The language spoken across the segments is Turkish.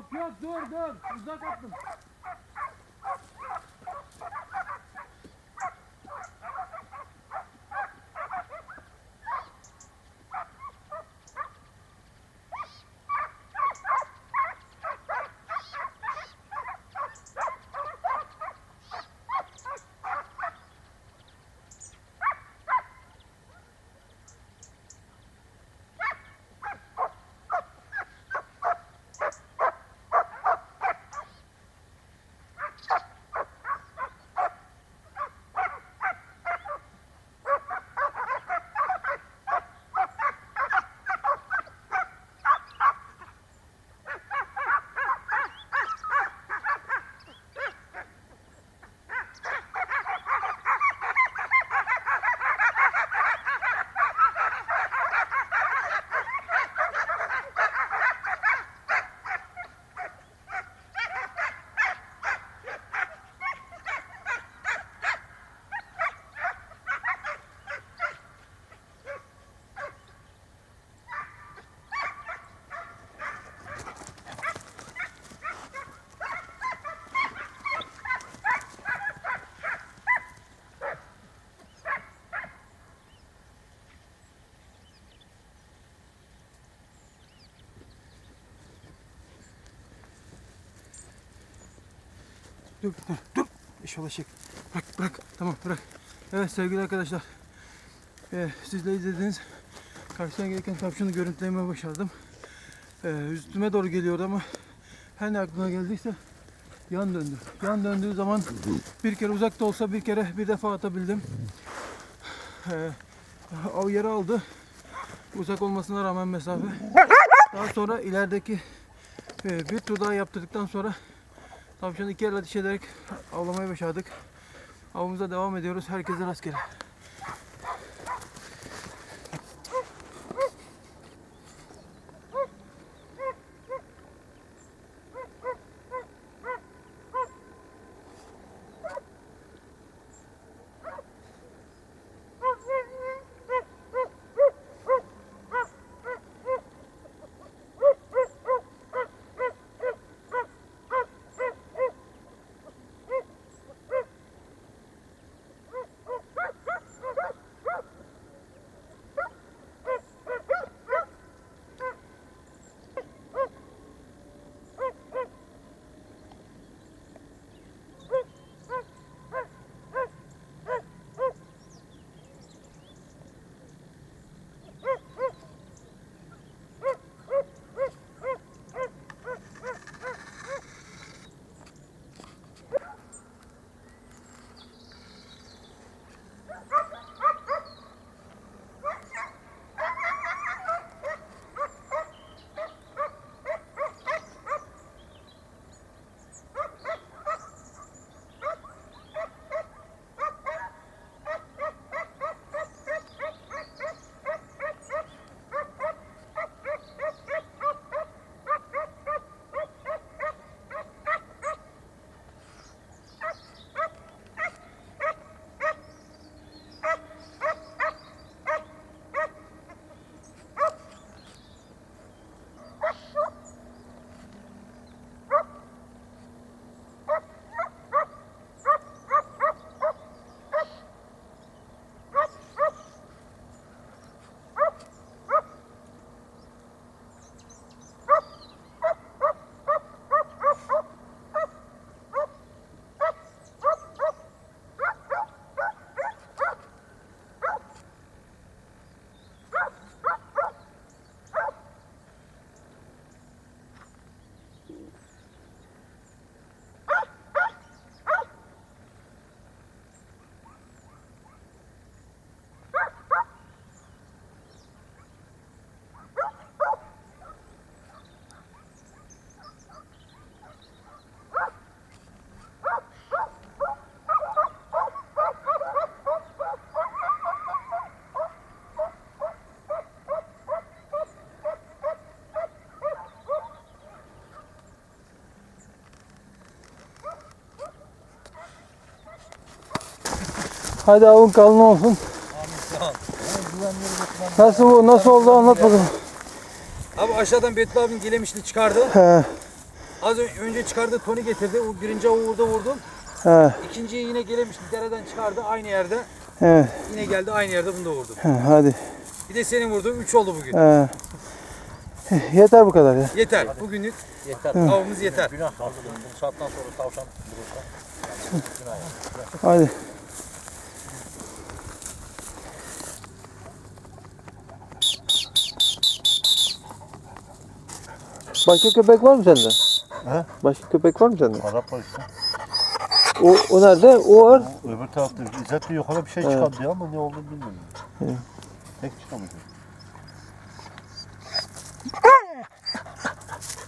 Yok yok dur dur. Uzak attım. Dur dur dur. İnşallah çek. Bırak bırak. Tamam bırak. Evet sevgili arkadaşlar. Ee, siz de izlediniz. Karşıdan gelirken tavşanı görüntülemeye başardım. Ee, üstüme doğru geliyordu ama her ne aklına geldiyse yan döndü. Yan döndüğü zaman bir kere uzakta olsa bir kere bir defa atabildim. Ee, av yeri aldı. Uzak olmasına rağmen mesafe. Daha sonra ilerideki e, bir tur daha yaptırdıktan sonra Tavşanı iki elle ateş ederek avlamayı başardık. Avımıza devam ediyoruz. Herkese rastgele. Hadi avun kalın olsun. Nasıl bu? Nasıl oldu anlat bakalım. Abi aşağıdan Betül abim gelemişti çıkardı. He. Az önce çıkardı Tony getirdi. O birinci avı vurdu vurdum. He, İkinciyi yine gelemişti. Dereden çıkardı aynı yerde. evet. Yine geldi aynı yerde bunu da vurdum. He, hadi. Bir de senin vurduğun 3 oldu bugün. He. Yeter bu kadar ya. Yeter. Bugünlük Yeter. avımız yeter. Günah kaldı. Bu saatten sonra tavşan bulursa. Hadi. Başka köpek var mı sende? He? Başka köpek var mı sende? Arap var işte. O, o nerede? O var. Öbür tarafta İzzet bir yukarı bir şey Evet. çıkardı ya ama ne olduğunu bilmiyorum. Evet. Tek çıkamadı.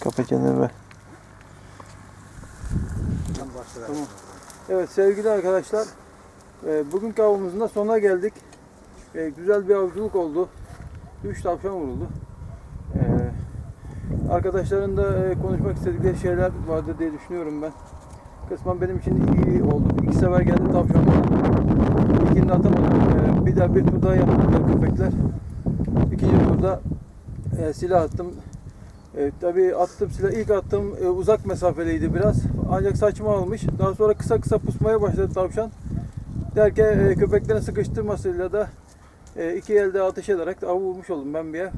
Kapa çeneni be. Evet sevgili arkadaşlar. e, Bugünkü avımızın da sonuna geldik. E, Güzel bir avcılık oldu. 3 tavşan vuruldu. Arkadaşların da e, konuşmak istedikleri şeyler vardı diye düşünüyorum ben. Kısmen benim için iyi oldu. İki sefer geldi tavşan bana. İlkini atamadım. E, Bir daha bir tur daha yaptılar köpekler. İkinci turda e, silah attım. E, tabii attım silah ilk attığım e, uzak mesafeliydi biraz. Ancak saçma almış. Daha sonra kısa kısa pusmaya başladı tavşan. Derken e, köpeklerin sıkıştırmasıyla da iki elde ateş ederek av vurmuş oldum ben bir yer.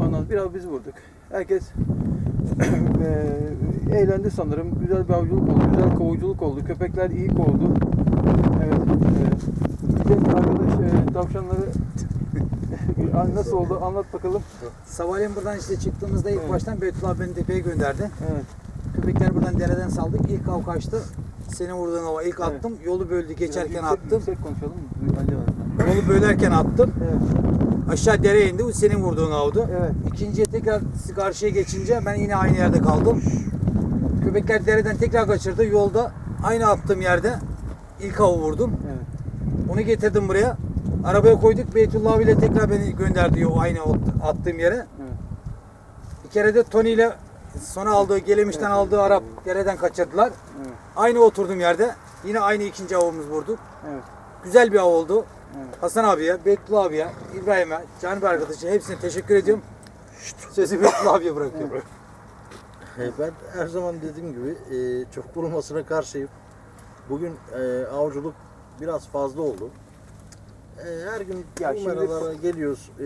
Ondan biraz biz vurduk. Herkes e, eğlendi sanırım. Güzel bir avcılık oldu. Güzel kovuculuk oldu. Köpekler iyi kovdu. Evet. E, arkadaş e, tavşanları nasıl oldu anlat bakalım. Sabahleyin buradan işte çıktığımızda ilk Evet. baştan Beytullah beni tepeye gönderdi. Evet. Köpekler buradan dereden saldık. İlk av kaçtı. Senin vurduğun ava ilk Evet. attım. Yolu böldü geçerken Biraz yüksek- attım. Yüksek konuşalım. Yolu bölerken attım. Evet. Aşağı dereye indi. Bu senin vurduğun avdı. Evet. İkinciye tekrar karşıya geçince ben yine aynı yerde kaldım. Köpekler dereden tekrar kaçırdı. Yolda aynı attığım yerde ilk avı vurdum. Evet. Onu getirdim buraya. Arabaya koyduk. Beytullah abiyle tekrar beni gönderdi o aynı attığım yere. Evet. Bir kere de Tony ile sonra aldığı Gelemiş'ten aldığı Arap dereden kaçırdılar. Evet. Aynı oturduğum yerde yine aynı ikinci avımız vurduk. Evet. Güzel bir av oldu. Evet. Hasan abiye, Beytullah abiye, İbrahim'e, Canip arkadaşı hepsine teşekkür ediyorum. Sözü Beytullah abiye bırakıyorum. E, Ben her zaman dediğim gibi e, çok vurulmasına karşıyım. Bugün e, avcılık biraz fazla oldu. E, her gün Ya bu şimdi- meralara geliyoruz, e,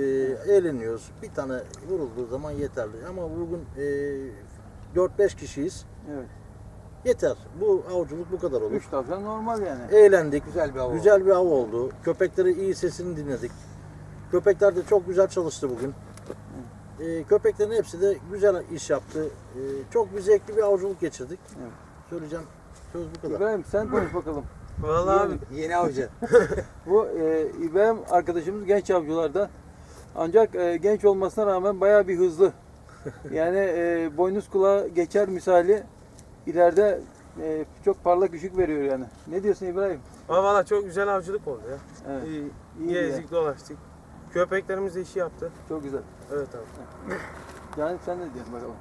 eğleniyoruz. Bir tane vurulduğu zaman yeterli. Ama bugün e, 4-5 kişiyiz. Evet. Yeter. Bu avcılık bu kadar olur. Üç tavşan normal yani. Eğlendik. Güzel bir av oldu. Güzel bir av oldu. Köpekleri iyi sesini dinledik. Köpekler de çok güzel çalıştı bugün. Ee, köpeklerin hepsi de güzel iş yaptı. Ee, çok bir zevkli bir avcılık geçirdik. Evet. Söyleyeceğim söz bu kadar. İbrahim sen konuş bakalım. Vallahi abi. Yeni avcı. Bu e, İbrahim arkadaşımız genç avcılardan. Ancak e, genç olmasına rağmen bayağı bir hızlı. Yani e, boynuz kulağa geçer misali ileride e, çok parlak ışık veriyor yani. Ne diyorsun İbrahim? Ama valla çok güzel avcılık oldu ya. Evet. İyi, İyi ya. gezdik dolaştık. Köpeklerimiz de işi yaptı. Çok güzel. Evet abi. Yani sen ne diyorsun bakalım?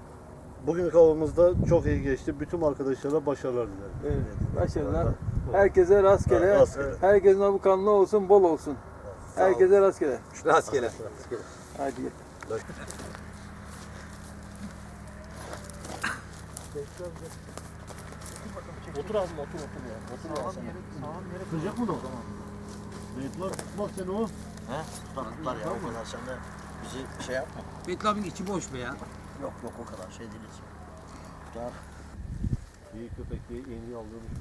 Bugünkü avımızda çok iyi geçti. Bütün arkadaşlara başarılar dilerim. Evet. Başarılar. Herkese rastgele. Rastgele. Herkesin avı kanlı olsun, bol olsun. Herkese rastgele. Rastgele. Hadi. gel. Otur abi otur otur ya. Otur ya sen. Sıcak mı da o zaman? Beyitler tutmaz seni o. He? Tutar tutar ya o kadar sen de bizi şey yapma. Beytullah abinin içi boş be ya. Yok yok o kadar şey değiliz. Tutar. İyi köpek diye yeni aldığımız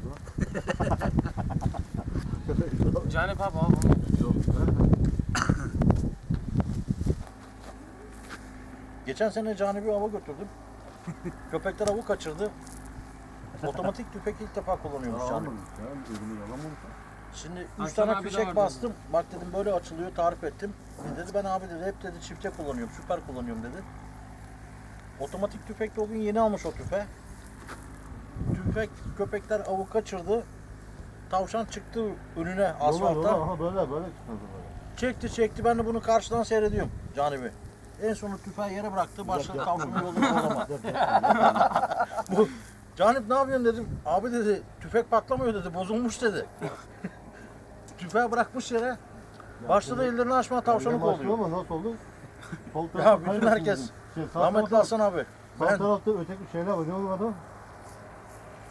bu. Canip abi abi. Geçen sene cani bir ava götürdüm. Köpekler avı kaçırdı. Otomatik tüfek ilk defa kullanıyormuş cani. Almamış ya. Ürünü yalamamış. Şimdi üç Hasan tane abi de fişek vardı bastım. Bak dedim böyle açılıyor tarif ettim. E dedi ben abi dedi hep dedi çifte kullanıyorum süper kullanıyorum dedi. Otomatik tüfekte o gün yeni almış o tüfe. Tüfek köpekler avı kaçırdı. Tavşan çıktı önüne asfalta. Aha böyle böyle çıkmadı böyle. Çekti çekti ben de bunu karşıdan seyrediyorum canibi. En sonunda tüfeği yere bıraktı başladı tavşanın yolunu. Bu Canip ne yapıyorsun dedim. Abi dedi tüfek patlamıyor dedi bozulmuş dedi. Tüfeği bırakmış yere. Başladı ellerini açma tavşanı kovalıyor. Ama nasıl oldu? Sol Ya tarafı bütün herkes. dedim. Şey, sağ Rahmetli Hasan abi. Sağ Ben- tarafta öteki şeyler var. Ne onun adı?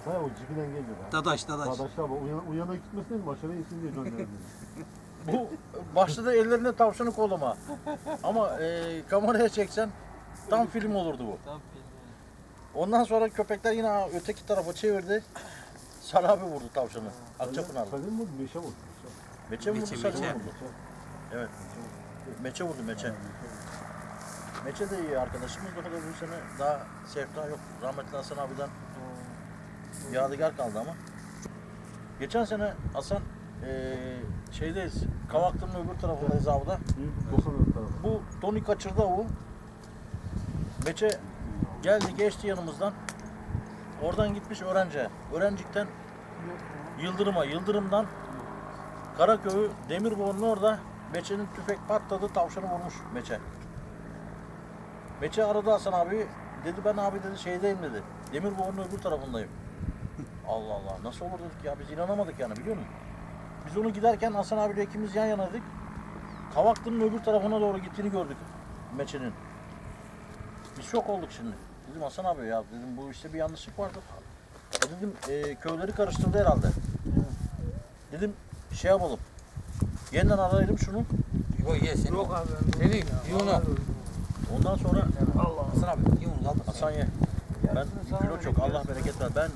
Ha o cibinen geliyor. lan. Dadaş dadaş. Arkadaşlar bu uyana, uyana gitmesin dedim. Aşağıya insin diye döndürelim. Bu başladı ellerinde tavşanı koluma. Ama e, kameraya çeksen tam film olurdu bu. Ondan sonra köpekler yine öteki tarafa çevirdi. Sarı abi vurdu tavşanı. Akçapınar'da. Salim mi? Meşe vurdu. Meçe mi vurdu, Meçe, Sarı mı meçe. vurdu? Evet. Meçe vurdu, meçe. Meçe de iyi arkadaşımız. O kadar bu sene daha Sefta yok. Rahmetli Hasan abiden yadigar kaldı ama. Geçen sene Hasan eee şeydeyiz. Kavaklı'nın öbür tarafındayız avda. Bu Tony kaçırdı avu. Meçe geldi geçti yanımızdan. Oradan gitmiş öğrenci. Öğrencikten Yıldırım'a, Yıldırım'dan Karaköy'ü Demirboğa'nın orada Meçe'nin tüfek patladı, tavşanı vurmuş Meçe. Meçe aradı Hasan abi. Dedi ben abi dedi şeydeyim dedi. Demirboğa'nın öbür tarafındayım. Allah Allah nasıl olur dedik ya biz inanamadık yani biliyor musun? Biz onu giderken Hasan abiyle ikimiz yan yanaydık. Kavaklı'nın öbür tarafına doğru gittiğini gördük Meçe'nin. Biz şok olduk şimdi. Dedim Hasan abi ya dedim bu işte bir yanlışlık vardır. E dedim e, köyleri karıştırdı herhalde. Dedim şey yapalım. Yeniden arayalım şunu. Yok ye seni. Yok abi. Seni yunu. Ondan sonra Hasan abi yunu kaldı. Hasan ye. Ben bir kilo çok Allah bereket ver. Ben